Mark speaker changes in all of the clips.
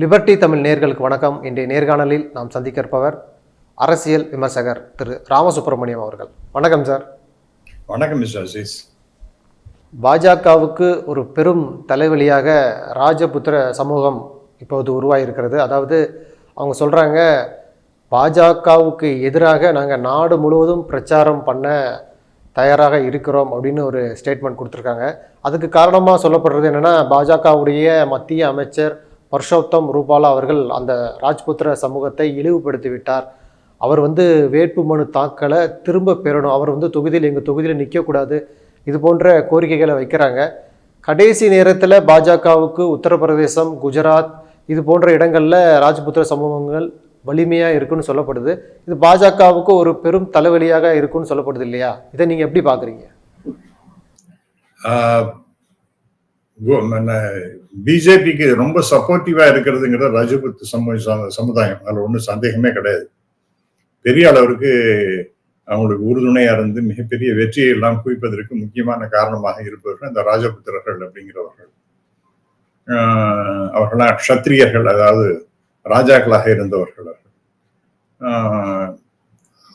Speaker 1: Liberty Tamil நேர்களுக்கு வணக்கம். இன்றைய நேர்காணலில் நாம் சந்திக்க இருப்பவர் அரசியல் விமர்சகர் திரு ராமசுப்பிரமணியம் அவர்கள். வணக்கம் சார்.
Speaker 2: வணக்கம் மிஸ்டர் அசீஸ்.
Speaker 1: பாஜகவுக்கு ஒரு பெரும் தலைவலியாக ராஜபுத்திர சமூகம் இப்போது உருவாகியிருக்கிறது அதாவது அவங்க சொல்கிறாங்க பாஜகவுக்கு எதிராக நாங்கள் நாடு முழுவதும் பிரச்சாரம் பண்ண தயாராக இருக்கிறோம் அப்படின்னு ஒரு ஸ்டேட்மெண்ட் கொடுத்துருக்காங்க. அதுக்கு காரணமாக சொல்லப்படுறது என்னென்னா பாஜகவுடைய மத்திய அமைச்சர் பர்ஷோத்தம் ரூபாலா அவர்கள் அந்த ராஜ்புத்திர சமூகத்தை இழிவுபடுத்தி விட்டார் அவர் வந்து வேட்பு மனு தாக்கலை திரும்ப பெறணும். அவர் வந்து தொகுதியில் எங்கள் தொகுதியில் நிற்கக்கூடாது. இது போன்ற கோரிக்கைகளை வைக்கிறாங்க. கடைசி நேரத்தில் பாஜகவுக்கு உத்தரப்பிரதேசம் குஜராத் இது போன்ற இடங்களில் ராஜ்புத்திர சமூகங்கள் வலிமையாக இருக்குன்னு சொல்லப்படுது. இது பாஜகவுக்கு ஒரு பெரும் தலைவலியாக இருக்குன்னு சொல்லப்படுது இல்லையா? இதை நீங்கள் எப்படி பார்க்குறீங்க
Speaker 2: பிஜேபிக்கு ரொம்ப சப்போர்ட்டிவா இருக்கிறதுங்கிறது ரஜபுத் சமூக சமுதாயம். அதுல ஒன்றும் சந்தேகமே கிடையாது. பெரிய அளவிற்கு அவங்களுக்கு உறுதுணையா இருந்து மிகப்பெரிய வெற்றியை எல்லாம் குவிப்பதற்கு முக்கியமான காரணமாக இருப்பவர்கள் இந்த ராஜபுத்திரர்கள் அப்படிங்கிறவர்கள். அவர்களாம் க்ஷத்திரியர்கள் அதாவது ராஜாக்களாக இருந்தவர்கள்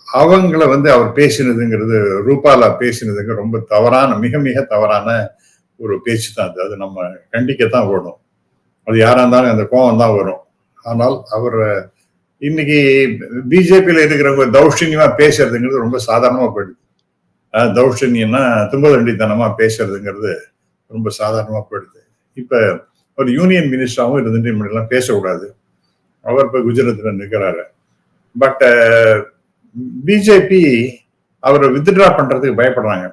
Speaker 2: அவங்கள வந்து அவர் பேசினதுங்கிறது ரூபாலா பேசினதுங்க ரொம்ப தவறான மிக மிக தவறான ஒரு பேச்சு தான் அது. அது நம்ம கண்டிக்கத்தான் ஓடும். அது யாராக இருந்தாலும் அந்த கோபம் தான் வரும். ஆனால் அவர் இன்னைக்கு பிஜேபியில் இருக்கிறவங்க தௌஷன்யமா பேசுறதுங்கிறது ரொம்ப சாதாரணமாக போயிடுது. தௌஷன்யம்னா தும்பதண்டித்தனமாக பேசுறதுங்கிறது ரொம்ப சாதாரணமாக போயிடுது. இப்போ ஒரு யூனியன் மினிஸ்டராகவும் இருந்துட்டு இப்படிலாம் பேசக்கூடாது. அவர் இப்போ குஜராத்தில் நிற்கிறாரு பட் பிஜேபி அவரை வித்ட்ரா பண்ணுறதுக்கு பயப்படுறாங்க.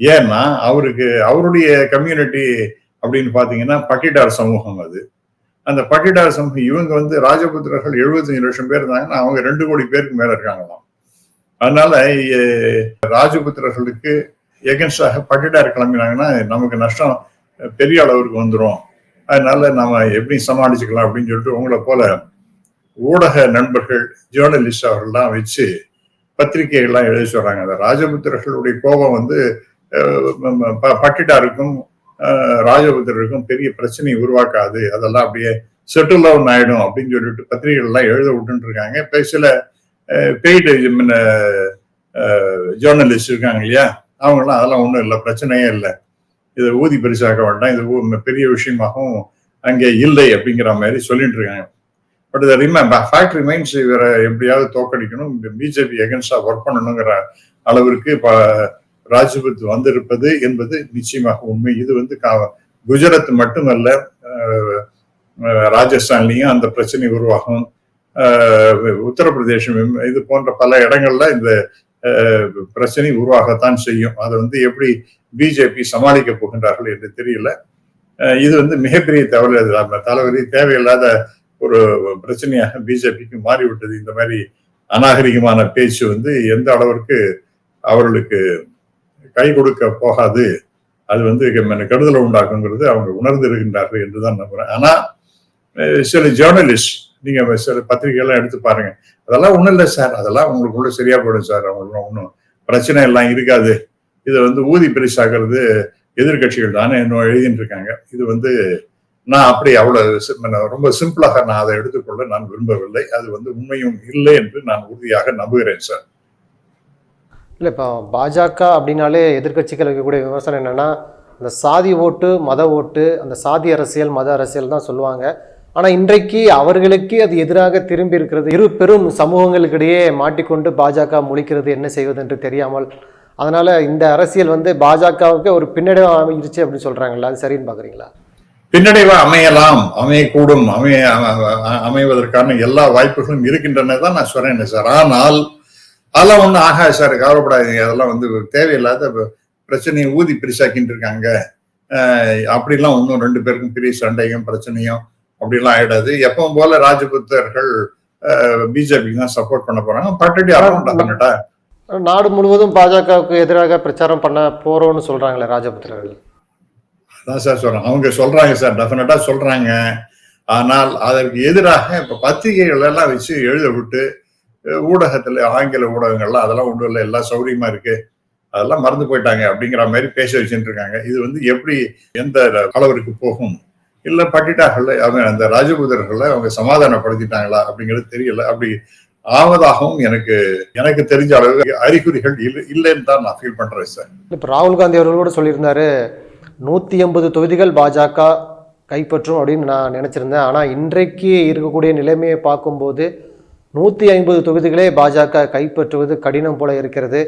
Speaker 2: ஏன்னா அவருக்கு அவருடைய கம்யூனிட்டி அப்படின்னு பாத்தீங்கன்னா பட்டிட்டார் சமூகம் அது. அந்த பட்டிட்டார் சமூகம் இவங்க வந்து ராஜபுத்திரர்கள் எழுபத்தஞ்சு லட்சம் பேர் இருந்தாங்கன்னா அவங்க ரெண்டு கோடி பேருக்கு மேல இருக்காங்களாம். அதனால ராஜபுத்திரர்களுக்கு எகென்ஸ்டாக பட்டிட்டார் கிளம்பினாங்கன்னா நமக்கு நஷ்டம் பெரிய அளவுக்கு வந்துடும் அதனால நாம எப்படி சமாளிச்சுக்கலாம் அப்படின்னு சொல்லிட்டு உங்களை போல ஊடக நண்பர்கள் ஜேர்னலிஸ்ட் அவர்கள்லாம் வச்சு பத்திரிகைகள்லாம் எழுதி சொல்றாங்க. அந்த ராஜபுத்திரர்களுடைய கோபம் வந்து பட்டிட்டாருக்கும் ராஜபுத்திரருக்கும் பெரிய பிரச்சனை உருவாக்காது. அதெல்லாம் அப்படியே செட்டில் டவுன் ஆயிடும் அப்படின்னு சொல்லிட்டு பத்திரிகைகள்லாம் எழுத விட்டுட்டு இருக்காங்க இப்போ சில பெய்டு ஜேர்னலிஸ்ட் இருக்காங்க இல்லையா? அவங்களாம் அதெல்லாம் ஒன்றும் இல்லை பிரச்சனையே இல்லை. இதை ஊதி பரிசாக்க வேண்டாம். இது பெரிய விஷயமாகவும் அங்கே இல்லை அப்படிங்கிற மாதிரி சொல்லிட்டு இருக்காங்க பட் இதை ரிமைன் ஃபேக்ட் ரிமைன்ஸ் இவரை எப்படியாவது தோக்கடிக்கணும் பிஜேபி எகென்ஸ்டாக ஒர்க் பண்ணணுங்கிற அளவிற்கு இப்போ ராஜ்புத் வந்திருப்பது என்பது நிச்சயமாக உண்மை. இது வந்து குஜராத் மட்டுமல்ல ராஜஸ்தான்லயும் அந்த பிரச்சனை உருவாகும். உத்தரப்பிரதேசம் இது போன்ற பல இடங்கள்ல இந்த பிரச்சனை உருவாகத்தான் செய்யும். அதை வந்து எப்படி பிஜேபி சமாளிக்க போகின்றார்கள் என்று தெரியல. இது வந்து மிகப்பெரிய தவறு. தலைவரி தேவையில்லாத ஒரு பிரச்சனையாக பிஜேபிக்கு மாறிவிட்டது. இந்த மாதிரி அநாகரிகமான பேச்சு வந்து எந்த அளவிற்கு அவர்களுக்கு கை கொடுக்க போகாது. அது வந்து கெடுதலை உண்டாக்குங்கிறது அவங்க உணர்ந்து இருக்கின்றார்கள் என்று தான் நம்புறேன். ஆனா சில ஜேர்னலிஸ்ட் நீங்க சில பத்திரிகைகள்லாம் எடுத்து பாருங்க. அதெல்லாம் ஒன்றும் இல்லை சார். அதெல்லாம் உங்களுக்குள்ள சரியா போயிடும் சார். அவங்களுக்கு ஒன்றும் பிரச்சனை எல்லாம் இருக்காது. இதை வந்து ஊதி பெருசாகிறது எதிர்கட்சிகள் தானே இன்னும் எழுதிட்டு இருக்காங்க. இது வந்து நான் அப்படி அவ்வளவு ரொம்ப சிம்பிளாக நான் அதை எடுத்துக்கொள்ள நான் விரும்பவில்லை. அது வந்து உண்மையும் இல்லை என்று நான் உறுதியாக நம்புகிறேன் சார்.
Speaker 1: இல்லை இப்போ பாஜக அப்படின்னாலே எதிர்கட்சிகள் வைக்கக்கூடிய விமர்சனம் என்னென்னா அந்த சாதி ஓட்டு மத ஓட்டு அந்த சாதி அரசியல் மத அரசியல் தான் சொல்லுவாங்க. ஆனால் இன்றைக்கு அவர்களுக்கு அது எதிராக திரும்பி இருக்கிறது. இரு பெரும் சமூகங்களுக்கிடையே மாட்டிக்கொண்டு பாஜக முழிக்கிறது என்ன செய்வது என்று தெரியாமல் அதனால் இந்த அரசியல் வந்து பாஜகவுக்கு ஒரு பின்னடைவு அமைஞ்சிருச்சு அப்படின்னு சொல்கிறாங்களா அது சரின்னு பார்க்குறீங்களா
Speaker 2: பின்னடைவா அமையலாம் அமையக்கூடும் அமைய அமைவதற்கான எல்லா வாய்ப்புகளும் இருக்கின்றன தான் நான் சொல்றேன் சார்? ஆனால் அதெல்லாம் ஒன்றும் ஆகாது சார் கவலைப்படாதீங்க. அதெல்லாம் வந்து தேவையில்லாத பிரச்சனையை ஊதி பெருசாக்கிட்டு இருக்காங்க. அப்படிலாம் ஒன்றும் ரெண்டு பேருக்கும் பெரிய சண்டையும் பிரச்சனையும் அப்படிலாம் ஆயிடாது. எப்பவும் போல ராஜபுத்தர்கள் பிஜேபிக்கு தான் சப்போர்ட் பண்ண போறாங்க. பட்டடி அரண்டா
Speaker 1: நாடு முழுவதும் பாஜகவுக்கு எதிராக பிரச்சாரம் பண்ண போறோம்னு சொல்றாங்களே ராஜபுத்திரர்கள்
Speaker 2: அதான் சார் சொல்றேன். அவங்க சொல்றாங்க சார். டெஃபினட்டா சொல்றாங்க. ஆனால் அதற்கு எதிராக இப்ப பத்திரிகைகள் எல்லாம் வச்சு எழுத விட்டு ஊடகத்துல ஆங்கில ஊடகங்கள்லாம் அதெல்லாம் ஒன்றும் இல்லை எல்லாம் சௌரியமா இருக்கு. அதெல்லாம் மறந்து போயிட்டாங்க அப்படிங்கிற மாதிரி பேச வச்சுட்டு இருக்காங்க. இது வந்து எப்படி எந்த அளவிற்கு போகும்? இல்லை பட்டிட்டார்கள் அவங்க அந்த ராஜபூதர்களை அவங்க சமாதானப்படுத்திட்டாங்களா அப்படிங்கிறது தெரியல. அப்படி ஆவதாகவும் எனக்கு எனக்கு தெரிஞ்ச அளவு அறிகுறிகள் இல்லை இல்லைன்னு தான் நான் ஃபீல் பண்றேன் சார்
Speaker 1: இப்போ ராகுல் காந்தி அவர்கள் கூட சொல்லியிருந்தாரு நூற்றி எண்பது தொகுதிகள் பாஜக கைப்பற்றும் அப்படின்னு நான் நினச்சிருந்தேன். ஆனால் இன்றைக்கு இருக்கக்கூடிய நிலைமையை பார்க்கும்போது நூற்றி ஐம்பது தொகுதிகளே பாஜக கைப்பற்றுவது கடினம் போல இருக்கிறது.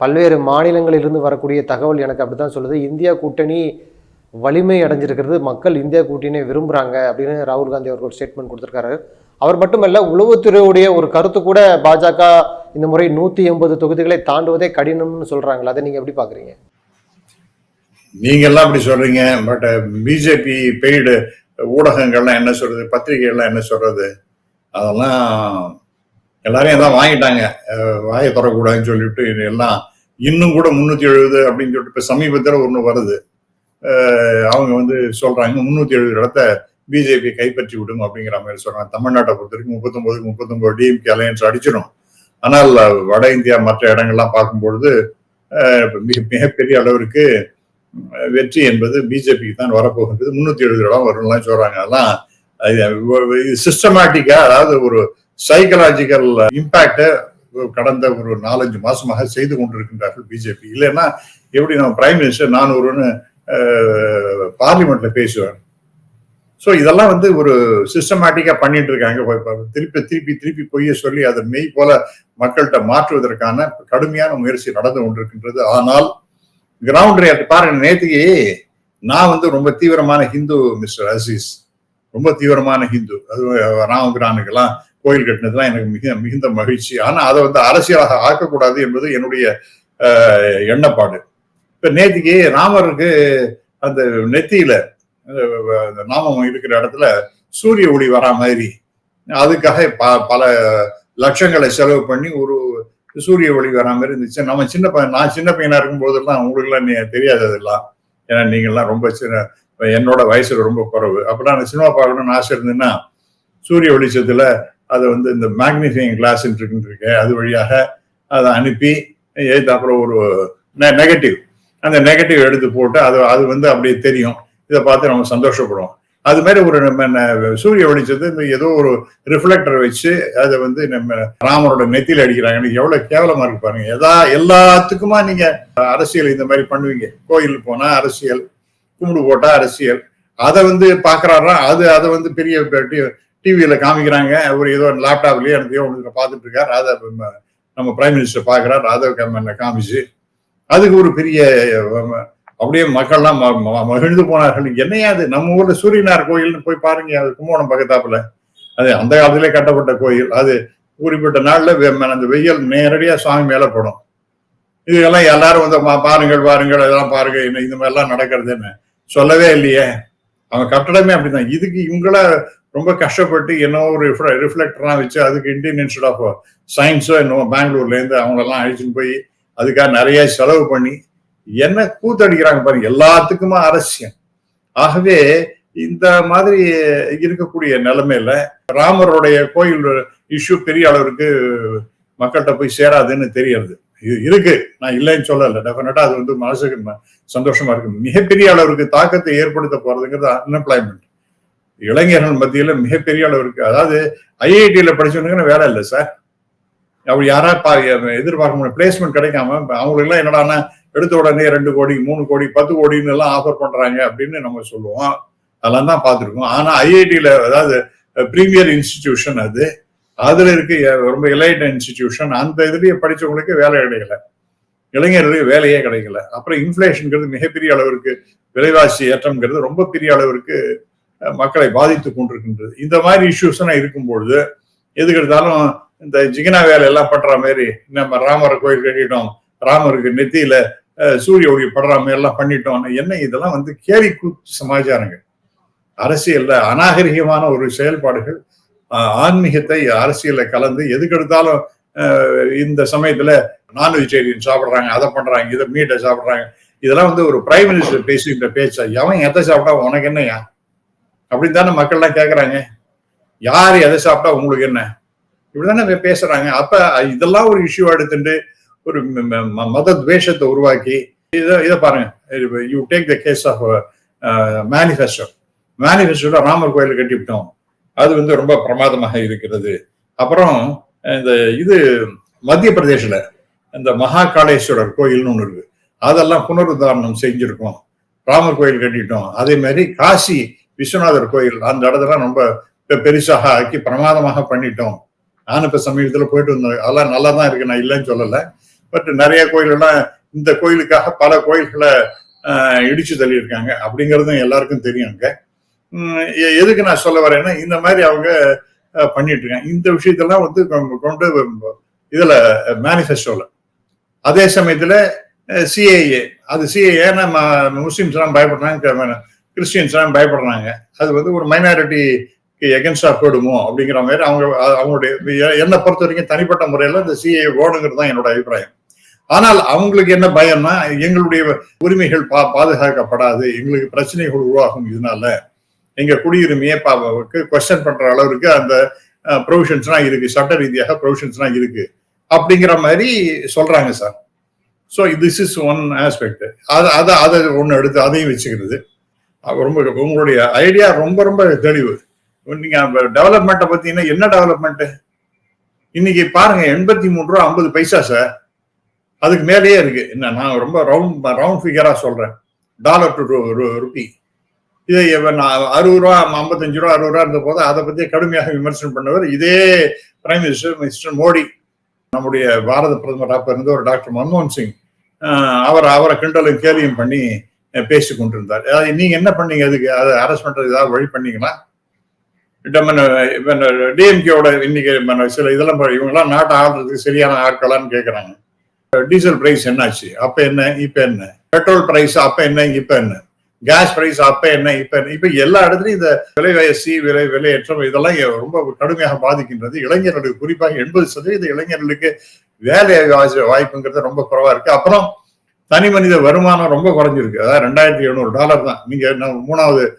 Speaker 1: பல்வேறு மாநிலங்களிலிருந்து வரக்கூடிய தகவல் எனக்கு அப்படி தான் சொல்லுது. இந்தியா கூட்டணி வலிமை அடைஞ்சிருக்கிறது. மக்கள் இந்தியா கூட்டணியை விரும்புகிறாங்க அப்படின்னு ராகுல் காந்தி அவர்கள் ஸ்டேட்மெண்ட் கொடுத்துருக்காரு. அவர் மட்டுமல்ல உளவுத்துறையுடைய ஒரு கருத்து கூட பாஜக இந்த முறை நூற்றி எண்பது தொகுதிகளை தாண்டுவதே கடினம்னு சொல்கிறாங்களா அதை நீங்கள் எப்படி பார்க்குறீங்க
Speaker 2: நீங்கள்லாம் அப்படி சொல்கிறீங்க பட் பிஜேபி பெய்டு ஊடகங்கள்லாம் என்ன சொல்கிறது பத்திரிகைகள்லாம் என்ன சொல்கிறது அதெல்லாம் எல்லாரும் தான் வாங்கிட்டாங்க? வாயை தொடக்கூடாதுன்னு சொல்லிட்டு எல்லாம் இன்னும் கூட முன்னூத்தி எழுபது அப்படின்னு சொல்லிட்டு இப்ப சமீபத்தில் ஒன்று வருது. அவங்க வந்து சொல்றாங்க முன்னூத்தி எழுபது இடத்த பிஜேபி கைப்பற்றி விடும் அப்படிங்கிற மாதிரி சொல்றாங்க. தமிழ்நாட்டை பொறுத்த வரைக்கும் முப்பத்தொன்பதுக்கு முப்பத்தொன்பது டிஎம்கே அலையன்ஸ் அடிச்சிடும் ஆனால் வட இந்தியா மற்ற இடங்கள்லாம் பார்க்கும்பொழுது மிக மிகப்பெரிய அளவிற்கு வெற்றி என்பது பிஜேபிக்கு தான் வரப்போகின்றது. முன்னூத்தி எழுபது இடம் வரும்லாம் சொல்றாங்க. அதெல்லாம் சிஸ்டமேட்டிக்கா அதாவது ஒரு சைக்கலாஜிக்கல் இம்பாக்ட uh, கடந்த ஒரு நாலஞ்சு மாசமாக செய்து கொண்டிருக்கின்றார்கள் பிஜேபி இல்லைன்னா எப்படி நம்ம பிரைம் மினிஸ்டர் நானூறுன்னு பார்லிமெண்ட்ல பேசுவார். ஸோ இதெல்லாம் வந்து ஒரு சிஸ்டமேட்டிக்கா பண்ணிட்டு இருக்காங்க. திருப்பி திருப்பி திருப்பி பொய்ய சொல்லி அதை மெய் போல மக்கள்கிட்ட மாற்றுவதற்கான கடுமையான முயற்சி நடந்து கொண்டிருக்கின்றது. ஆனால் கிரவுண்ட் ரேட் பாருங்க நேற்றுக்கு நான் வந்து ரொம்ப தீவிரமான ஹிந்து மிஸ்டர் அசீஸ். ரொம்ப தீவிரமான ஹிந்து. அது ராமபிரானுக்கெல்லாம் கோயில் கட்டினதுலாம் எனக்கு மிக மிகுந்த மகிழ்ச்சி. ஆனால் அதை வந்து அரசியலாக ஆக்கக்கூடாது என்பது என்னுடைய எண்ணப்பாடு. இப்போ நேத்திக்கு ராமருக்கு அந்த நெத்தியில அந்த நாமம் இருக்கிற இடத்துல சூரிய ஒளி வரா மாதிரி அதுக்காக ப- பல லட்சங்களை செலவு பண்ணி ஒரு சூரிய ஒளி வரா மாதிரி இருந்துச்சு. நம்ம சின்ன பையன் நான் சின்ன பையனா இருக்கும் போதெல்லாம் உங்களுக்குலாம் நீ தெரியாததெல்லாம். ஏன்னா நீங்கள்லாம் ரொம்ப சின்ன என்னோட வயசுல ரொம்ப குறவு. அப்படின்னா அந்த சினிமா பார்க்கணும்னு ஆசை இருந்ததுன்னா சூரிய வெளிச்சத்துல அதை வந்து இந்த மேக்னிஃபைங் கிளாஸ் இருக்கு அது வழியாக அதை அனுப்பி அப்புறம் ஒரு நெகட்டிவ் அந்த நெகட்டிவ் எடுத்து போட்டு அது அது வந்து அப்படியே தெரியும். இதை பார்த்து நம்ம சந்தோஷப்படுவோம் அது மாதிரி ஒரு நம்ம ந- சூரிய வெளிச்சத்தை இந்த ஏதோ ஒரு ரிஃப்ளெக்டர் வச்சு அதை வந்து நம்ம ராமரோட நெத்தியில் அடிக்கிறாங்க. எவ்வளவு கேவலமா இருக்கு பாருங்க. எதா எல்லாத்துக்குமா நீங்க அரசியல் இந்த மாதிரி பண்ணுவீங்க. கோயில் போனா அரசியல் கும்பிடு போட்டா அரசியல். அதை வந்து பாக்குறாரா அது அதை வந்து பெரிய டிவியில காமிக்கிறாங்க. ஒரு ஏதோ லேப்டாப்லயே எனக்கையோ ஒன்று பார்த்துட்டு இருக்காரு அதை நம்ம- பிரைம் மினிஸ்டர் பாக்குறாரு அதை காமிச்சு அதுக்கு ஒரு பெரிய அப்படியே மக்கள்லாம் ம- மகிழ்ந்து போனார்கள். என்னையா அது? நம்ம ஊர்ல சூரியனார் கோயில்னு போய் பாருங்க. அது கும்பகோணம் பக்கத்தாப்புல. அது அந்த காலத்திலே கட்டப்பட்ட கோயில். அது குறிப்பிட்ட நாள்ல வெ- அந்த வெயில் நேரடியா சுவாமி மேல படும். இதெல்லாம் எல்லாரும் வந்து பாருங்கள் பாருங்கள் இதெல்லாம் பாருங்க. என்ன இந்த மாதிரிலாம் நடக்கிறது என்ன சொல்லவே இல்லையே. அவன் கட்டடமே அப்படிதான். இதுக்கு இவங்கள ரொம்ப கஷ்டப்பட்டு என்ன ஒரு ரிஃப்ளெக்டர்லாம் வச்சு அதுக்கு இந்தியன் இன்ஸ்டியூட் ஆஃப் சயின்ஸோ என்னவோ பெங்களூர்லேருந்து அவங்களெல்லாம் அழிச்சுன்னு போய் அதுக்காக நிறைய செலவு பண்ணி என்ன கூத்தடிக்கிறாங்க பாருங்க எல்லாத்துக்குமா அரசியம். ஆகவே இந்த மாதிரி இருக்கக்கூடிய நிலைமையில ராமருடைய கோயில் இஷ்யூ பெரிய அளவிற்கு மக்கள்கிட்ட போய் சேராதுன்னு தெரியறது. இது இருக்கு. நான் இல்லைன்னு சொல்லலை. டெஃபினட்டா அது வந்து மனசுக்கு சந்தோஷமா இருக்கு. மிகப்பெரிய அளவிற்கு தாக்கத்தை ஏற்படுத்த போறதுங்கிறது அன்எம்ப்ளாய்மெண்ட் இளைஞர்கள் மத்தியில மிகப்பெரிய அளவிற்கு அதாவது ஐஐடியில படிச்சவனுக்கு வேலை இல்லை சார். அப்படி யாரா பா எதிர்பார்க்க முடியும் பிளேஸ்மெண்ட் கிடைக்காம அவங்களுக்குலாம் என்னடானா என்னடான்னா எடுத்த உடனே ரெண்டு கோடி மூணு கோடி பத்து கோடின்னு எல்லாம் ஆஃபர் பண்றாங்க அப்படின்னு நம்ம சொல்லுவோம். அதெல்லாம் தான் பார்த்துருக்கோம். ஆனா ஐஐடியில அதாவது ப்ரீமியர் இன்ஸ்டிடியூஷன் அது. அதுல இருக்கு ரொம்ப எலைட் இன்ஸ்டிடியூஷன் அந்த இதுலயே படிச்சவங்களுக்கு வேலை கிடைக்கல. இளைஞர்களுக்கு வேலையே கிடைக்கல. அப்புறம் இன்ஃபிளேஷன்ங்கிறது மிகப்பெரிய அளவிற்கு விலைவாசி ஏற்றம்ங்கிறது ரொம்ப பெரிய அளவிற்கு மக்களை பாதித்து கொண்டிருக்கின்றது. இந்த மாதிரி இஷ்யூஸ் எல்லாம் இருக்கும்பொழுது எதுக்கு எடுத்தாலும் இந்த ஜிகினா வேலை எல்லாம் பண்ற மாதிரி நம்ம ராமர் கோயில் கட்டிட்டோம் ராமருக்கு நெத்தியில சூரிய ஒளி படுற மாதிரி எல்லாம் பண்ணிட்டோம் என்ன இதெல்லாம் வந்து கேலி கூத்து சமாச்சாரங்கள். அரசியல்ல அநாகரிகமான ஒரு செயல்பாடுகள் ஆன்மீகத்தை அரசியல கலந்து எதுக்கு எடுத்தாலும் இந்த சமயத்துல நான் வெஜிடேரியன் சாப்பிடுறாங்க அதை பண்றாங்க இதை மீட்டை சாப்பிடுறாங்க. இதெல்லாம் வந்து ஒரு பிரைம் மினிஸ்டர் பேசுகின்ற பேச்சா எவன் எதை சாப்பிட்டா உனக்கு என்னையா அப்படின்னு தானே மக்கள்லாம் கேட்குறாங்க யார் எதை சாப்பிட்டா உங்களுக்கு என்ன? இப்படிதானே பேசுறாங்க. அப்ப இதெல்லாம் ஒரு இஷ்யூ எடுத்துட்டு ஒரு மத துவேஷத்தை உருவாக்கி இதை இதை பாருங்க. You take the case of manifesto மேனிஃபெஸ்டோட Ramar கோயில் கட்டிவிட்டோம் அது வந்து ரொம்ப பிரமாதமாக இருக்கிறது. அப்புறம் இந்த இது மத்திய பிரதேசில் இந்த மகாகாளேஸ்வரர் கோயில்னு ஒன்று இருக்கு. அதெல்லாம் புனருத்தாரணம் செஞ்சிருக்கோம். ராமர் கோயில் கட்டிட்டோம். அதே மாதிரி காசி விஸ்வநாதர் கோயில் அந்த இடத்துல ரொம்ப பெருசாக ஆக்கி பிரமாதமாக பண்ணிட்டோம். நான் இப்போ சமீபத்தில் போயிட்டு வந்தேன். அதெல்லாம் நல்லா தான் இருக்கு. நான் இல்லைன்னு சொல்லலை. பட் நிறைய கோயிலெல்லாம் இந்த கோயிலுக்காக பல கோயில்களை இடிச்சு தள்ளியிருக்காங்க. அப்படிங்கிறதும் எல்லாருக்கும் தெரியும் அங்கே. எதுக்கு நான் சொல்ல வரேன்னா இந்த மாதிரி அவங்க பண்ணிட்டு இருக்காங்க இந்த விஷயத்தெல்லாம் வந்து கொண்டு- கொண்டு இதுல மேனிஃபெஸ்டோல அதே சமயத்துல சிஏஏ அது சிஏஏ நம்ம முஸ்லிம்ஸ் எல்லாம் பயப்படுறாங்க. கிறிஸ்டியன்ஸ்லாம் பயப்படுறாங்க. அது வந்து ஒரு மைனாரிட்டிக்கு எகென்ஸ்டா போயிடுமோ அப்படிங்கிற மாதிரி அவங்க அவங்களுடைய என்னை பொறுத்த வரைக்கும் தனிப்பட்ட முறையில் இந்த சிஏ ஓடுங்கிறது தான் என்னோட அபிப்பிராயம். ஆனால் அவங்களுக்கு என்ன பயம்னா எங்களுடைய உரிமைகள் பா பாதுகாக்கப்படாது எங்களுக்கு பிரச்சனைகள் உருவாகும் இதனால. எங்க குடியுரிமையை கொஸ்டின் பண்ற அளவுக்கு அந்த ப்ரொவிஷன்ஸ்லாம் இருக்கு சட்ட ரீதியாக ப்ரொவிஷன்ஸ்லாம் இருக்கு. அப்படிங்கிற மாதிரி சொல்றாங்க sir. So this is one aspect அது அதை அதை ஒன்று எடுத்து அதையும் வச்சுக்கிறது. ரொம்ப உங்களுடைய ஐடியா ரொம்ப ரொம்ப தெளிவு. நீங்க டெவலப்மெண்ட்டை பார்த்தீங்கன்னா என்ன டெவலப்மெண்ட்டு இன்னைக்கு பாருங்க எண்பத்தி மூணு ரூபா ஐம்பது பைசா சார் அதுக்கு மேலேயே இருக்கு. என்ன நான் ரொம்ப ரவுண்ட் ரவுண்ட் ஃபிகரா சொல்றேன். டாலர் டு ருபி இதை நான் அறுபது ரூபா ஐம்பத்தஞ்சு ரூபா அறுபது ரூபா இருந்த போது அதை பத்தி கடுமையாக விமர்சனம் பண்ணவர் இதே பிரைம் மினிஸ்டர் மிஸ்டர் மோடி. நம்முடைய பாரத பிரதமர் இருந்த ஒரு டாக்டர் மன்மோகன் சிங். அவர் அவரை கிண்டலும் கேலியும் பண்ணி பேசி கொண்டிருந்தார் அதாவது நீங்க என்ன பண்ணீங்க? அதுக்கு அதை அரெஸ்ட் பண்றது ஏதாவது வழி பண்ணீங்களா? டிஎம்கேவோட இன்னைக்கு சில இதெல்லாம் இவங்கெல்லாம் நாட்டை ஆடுறதுக்கு சரியான ஆட்களான்னு கேட்கறாங்க டீசல் பிரைஸ் என்னாச்சு? அப்ப என்ன? இப்ப என்ன? பெட்ரோல் பிரைஸ் அப்ப என்ன? இப்ப என்ன? கேஸ் பிரைஸ் அப்ப என்ன? இப்ப என்ன? இப்ப எல்லா இடத்துலயும் இந்த விலைவாசி விலை விலையேற்றம் இதெல்லாம் ரொம்ப கடுமையாக பாதிக்கின்றது. இளைஞர்களுக்கு குறிப்பாக எண்பது சதவீத இளைஞர்களுக்கு வேலை வாய்ப்பு- வாய்ப்புங்கிறது ரொம்ப குறைவா இருக்கு. அப்புறம் தனி மனித வருமானம் ரொம்ப குறைஞ்சிருக்கு. அதாவது ரெண்டாயிரத்தி எழுநூறு டாலர் தான். நீங்க மூணாவது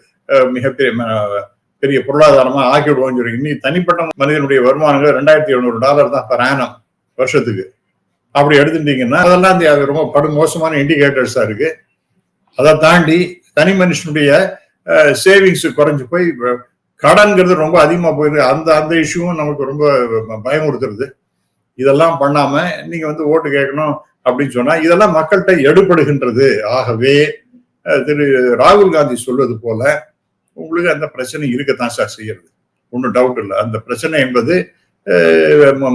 Speaker 2: மிகப்பெரிய ம- பெரிய பொருளாதாரமா ஆக்கி விடுவோம்னு சொல்லி இன்னி தனிப்பட்ட மனிதனுடைய வருமானங்கள் ரெண்டாயிரத்தி எழுநூறு டாலர் தான் per வருஷத்துக்கு. அப்படி எடுத்துட்டீங்கன்னா அதெல்லாம் அது ரொம்ப படு மோசமான இண்டிகேட்டர்ஸா இருக்கு. அதை தாண்டி தனி மனுஷனுடைய சேவிங்ஸ் குறைஞ்சு போய் கடன்கிறது ரொம்ப அதிகமா போயிருக்கு. அந்த அந்த இஷ்யூவும் நமக்கு ரொம்ப பயமுறுத்துறது. இதெல்லாம் பண்ணாம நீங்க வந்து ஓட்டு கேட்கணும் அப்படின்னு சொன்னா இதெல்லாம் மக்கள்கிட்ட எடுபடுகின்றது. ஆகவே திரு ராகுல் காந்தி சொல்வது போல உங்களுக்கு அந்த பிரச்சனை இருக்கத்தான் சார் செய்யறது. ஒன்றும் டவுட் இல்லை. அந்த பிரச்சனை என்பது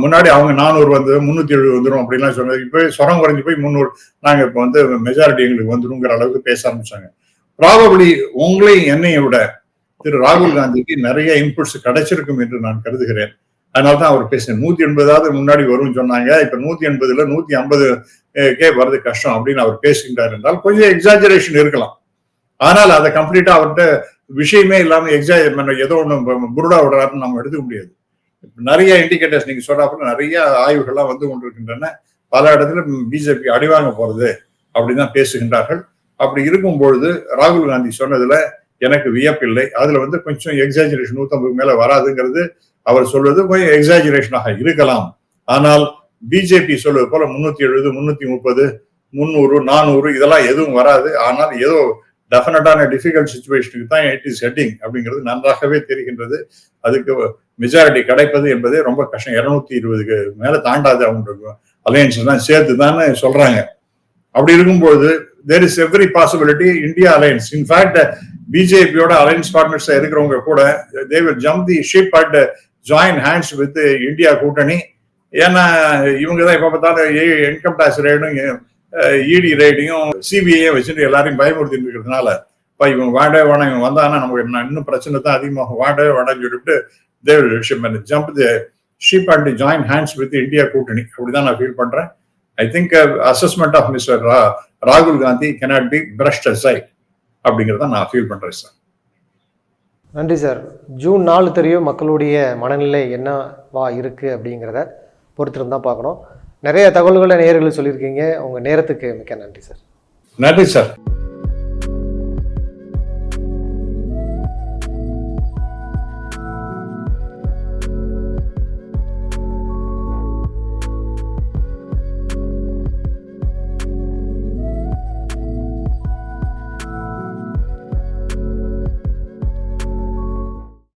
Speaker 2: முன்னாடி அவங்க நானூறு வந்து முன்னூத்தி எழுபது வந்துடும் அப்படின்லாம் சொன்னது இப்போ சொரம் குறைஞ்சி போய் முந்நூறு நாங்க இப்போ வந்து மெஜாரிட்டி எங்களுக்கு வந்துடுங்கிற அளவுக்கு பேச ஆரம்பிச்சாங்க. ப்ராபபிளி உங்களையும் என்னையும் விட திரு ராகுல் காந்திக்கு நிறைய இன்புட்ஸ் கிடைச்சிருக்கும் என்று நான் கருதுகிறேன். அதனால தான் அவர் பேசுறேன் நூத்தி எண்பதாவது முன்னாடி வரும்னு சொன்னாங்க. இப்ப நூத்தி எண்பதுல நூத்தி ஐம்பது கே வர்றது கஷ்டம் அப்படின்னு அவர் பேசுகின்றார் என்றால் கொஞ்சம் எக்ஸாஜரேஷன் இருக்கலாம். ஆனால் அதை கம்ப்ளீட்டா அவர்கிட்ட விஷயமே இல்லாம எக்ஸா ஏதோ ஒன்று புருடா விடுறாருன்னு நம்ம எடுத்துக்க முடியாது. நிறைய இண்டிகேட்டர்ஸ் நீங்க சொல்றாப்புல நிறைய ஆய்வுகள்லாம் வந்து கொண்டிருக்கின்றன. பல இடத்துல பிஜேபி அடிவாங்க போறது தான் பேசுகின்றார்கள். அப்படி இருக்கும் பொழுது ராகுல் காந்தி சொன்னதுல எனக்கு வியப்பில்லை. அதுல வந்து கொஞ்சம் எக்ஸாஜரேஷன் நூத்தம்பது மேல வராதுங்கிறது அவர் சொல்வது கொஞ்சம் எக்ஸாஜுரேஷனாக இருக்கலாம். ஆனால் பிஜேபி சொல்வது போல முன்னூத்தி எழுபது முன்னூத்தி முப்பது முந்நூறு நானூறு இதெல்லாம் எதுவும் வராது. ஆனால் ஏதோ டெஃபினட்டான டிஃபிகல்ட் சுச்சுவேஷனுக்கு தான் இட் இஸ் ஹெட்டிங் அப்படிங்கிறது நன்றாகவே தெரிகின்றது. அதுக்கு மெஜாரிட்டி கிடைப்பது என்பதே ரொம்ப கஷ்டம். இருநூத்தி இருபதுக்கு மேல தாண்டாது அவங்களுக்கு. அலையன்ஸ்லாம் சேர்த்து தானே சொல்றாங்க. அப்படி இருக்கும்போது there is every possibility India alliance in fact பிஜேபியோட அலையன்ஸ் பார்ட்னர்ஸ் இருக்கிறவங்க கூட they will jump the ship at join hands with India கூட்டணி. ஏன்னா இவங்க தான் இப்போ பார்த்தாலும் இன்கம் டேக்ஸ் ரேடும் இடி ரேட்டையும் சிபிஐயும் வச்சுட்டு எல்லாரையும் பயமுறுத்திட்டு இருக்கிறதுனால இப்போ இவங்க வேண்டவே வேணாம் இவன் வந்தானா நமக்கு இன்னும் இன்னும் பிரச்சனை தான் அதிகமாக வேண்டவே வேணாம்னு சொல்லிட்டு they jump the ship and join hands with India கூட்டணி. அப்படிதான் நான் ஃபீல் பண்றேன். I think assessment of mister ராகுல் Gandhi cannot be brushed side அப்படிங்கிறத நான் ஃபீல் பண்றேன் சார்
Speaker 1: நன்றி சார். ஜூன் நாலு தெரியும் மக்களுடைய மனநிலை என்னவா இருக்குது அப்படிங்கிறத பொறுத்திருந்து தான் பார்க்கணும். நிறைய தகவல்களை நேயர்கள் சொல்லியிருக்கீங்க. உங்கள் நேரத்துக்கு மிக்க நன்றி சார்.
Speaker 2: நன்றி சார்.